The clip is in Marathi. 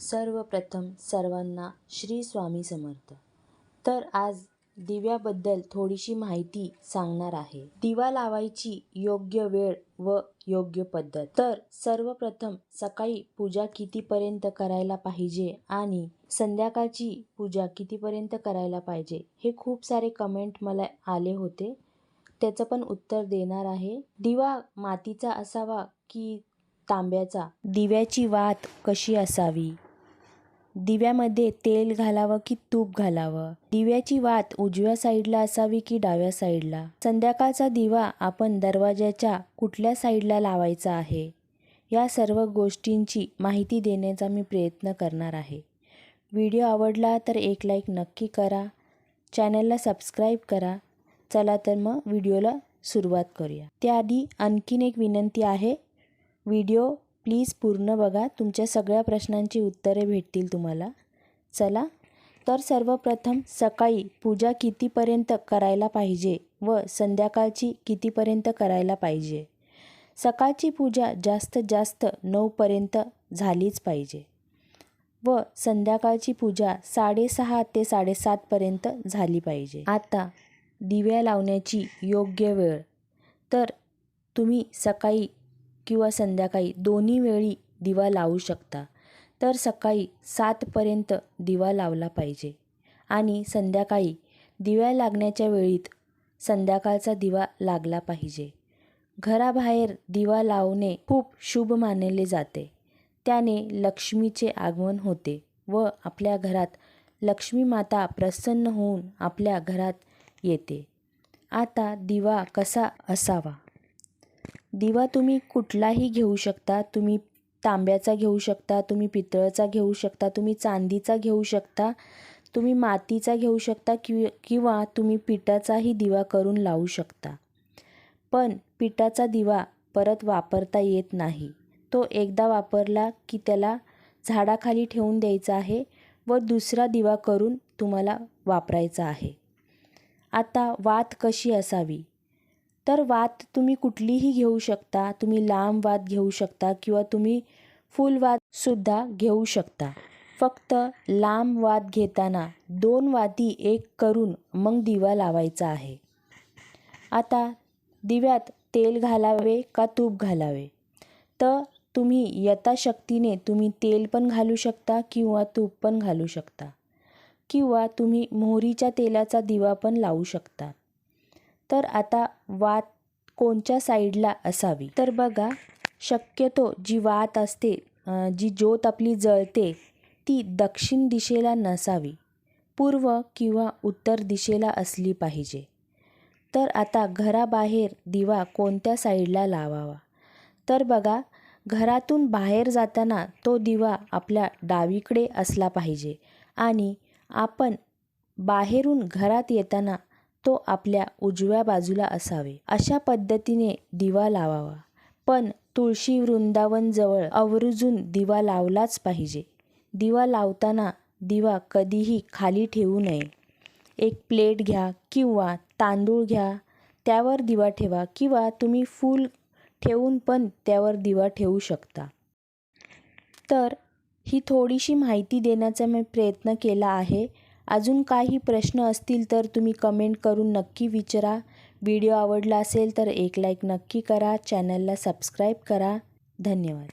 सर्वप्रथम सर्वांना श्री स्वामी समर्थ. तर आज दिव्याबद्दल थोडीशी माहिती सांगणार आहे. दिवा लावायची योग्य वेळ व योग्य पद्धत. तर सर्वप्रथम सकाळी पूजा कितीपर्यंत करायला पाहिजे आणि संध्याकाळची पूजा कितीपर्यंत करायला पाहिजे हे खूप सारे कमेंट मला आले होते. त्याचं पण उत्तर देणार आहे. दिवा मातीचा असावा की तांब्याचा? दिव्याची वात कशी असावी? दिव्यामध्ये तेल घालावं की तूप घालावं? दिव्याची वात उजव्या साईडला असावी की डाव्या साईडला? संध्याकाळचा दिवा आपण दरवाजाच्या कुठल्या साईडला लावायचा आहे? या सर्व गोष्टींची माहिती देण्याचा मी प्रयत्न करणार आहे. व्हिडिओ आवडला तर एक लाईक नक्की करा. चॅनलला सबस्क्राईब करा. चला तर मग व्हिडिओला सुरुवात करूया. त्याआधी आणखीन एक विनंती आहे. व्हिडिओ प्लीज पूर्ण बघा. तुमच्या सगळ्या प्रश्नांची उत्तरे भेटतील तुम्हाला. चला. तर सर्वप्रथम सकाळी पूजा कितीपर्यंत करायला पाहिजे व संध्याकाळची कितीपर्यंत करायला पाहिजे? सकाळची पूजा जास्तीत जास्त नऊपर्यंत झालीच पाहिजे व संध्याकाळची पूजा साडेसहा ते साडेसातपर्यंत झाली पाहिजे. आता दिव्या लावण्याची योग्य वेळ. तर तुम्ही सकाळी किंवा संध्याकाळी दोन्ही वेळी दिवा लावू शकता. तर सकाळी सातपर्यंत दिवा लावला पाहिजे. आणि संध्याकाळी दिव्या लागण्याच्या वेळीत संध्याकाळचा दिवा लागला पाहिजे. घराबाहेर दिवा लावणे खूप शुभ मानले जाते. त्याने लक्ष्मीचे आगमन होते व आपल्या घरात लक्ष्मी माता प्रसन्न होऊन आपल्या घरात येते. आता दिवा कसा असावा? दिवा तुम्ही कुठलाही घेऊ शकता. तुम्ही तांब्याचा घेऊ शकता तुम्ही पितळचा घेऊ शकता तुम्ही चांदीचा घेऊ शकता तुम्ही मातीचा घेऊ शकता कि किंवा तुम्ही पिठाचाही दिवा करून लावू शकता. पण पिठाचा दिवा परत वापरता येत नाही. तो एकदा वापरला की त्याला झाडाखाली ठेवून द्यायचा आहे व दुसरा दिवा करून तुम्हाला वापरायचा आहे. आता वात कशी असावी? तर वात तुम्ही कुठलीही घेऊ शकता. तुम्ही लांब वात घेऊ शकता किंवा तुम्ही फुल वातसुद्धा घेऊ शकता. फक्त लांब वात घेताना दोन वाती एक करून मग दिवा लावायचा आहे. आता दिव्यात तेल घालावे का तूप घालावे? तर तुम्ही यथाशक्तीने तुम्ही तेल पण घालू शकता किंवा तूप पण घालू शकता. किंवा तुम्ही मोहरीच्या तेलाचा दिवा पण लावू शकता. तर आता वात कोणत्या साईडला असावी? तर बघा शक्यतो जी वात असते जी ज्योत आपली जळते ती दक्षिण दिशेला नसावी. पूर्व किंवा उत्तर दिशेला असली पाहिजे. तर आता घराबाहेर दिवा कोणत्या साईडला लावावा? तर बघा घरातून बाहेर जाताना तो दिवा आपल्या डावीकडे असला पाहिजे आणि आपण बाहेरून घरात येताना तो आपल्या उजव्या बाजूला असावे. अशा पद्धतीने दिवा लावावा. पण तुळशी वृंदावनजवळ आवर्जून दिवा लावलाच पाहिजे. दिवा लावताना दिवा कधीही खाली ठेवू नये. एक प्लेट घ्या किंवा तांदूळ घ्या त्यावर दिवा ठेवा किंवा तुम्ही फूल ठेवून पण त्यावर दिवा ठेवू शकता. तर ही थोडीशी माहिती देण्याचा मी प्रयत्न केला आहे. अजून काही प्रश्न असतील तर तुम्ही कमेंट करून नक्की विचारा. व्हिडिओ आवडला असेल तर एक लाईक नक्की करा. चॅनलला सबस्क्राईब करा. धन्यवाद.